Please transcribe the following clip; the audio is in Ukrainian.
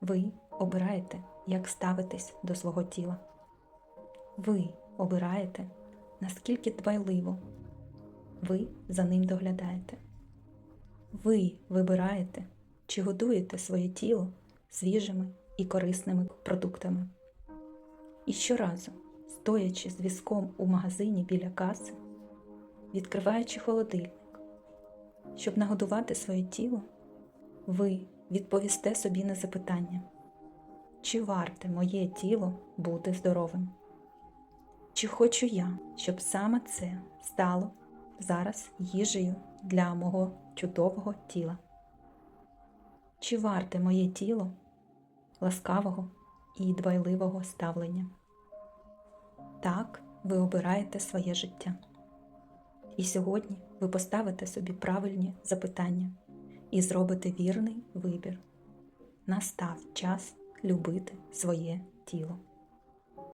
Ви обираєте, як ставитись до свого тіла. Ви обираєте, наскільки дбайливо ви за ним доглядаєте. Ви вибираєте, чи годуєте своє тіло свіжими і корисними продуктами. І щоразу, стоячи з візком у магазині біля каси, відкриваючи холодильник, щоб нагодувати своє тіло, ви відповісте собі на запитання, чи варте моє тіло бути здоровим? Чи хочу я, щоб саме це стало зараз їжею для мого чудового тіла? Чи варте моє тіло ласкавого і дбайливого ставлення? Так, ви обираєте своє життя. І сьогодні ви поставите собі правильні запитання і зробите вірний вибір. Настав час любити своє тіло.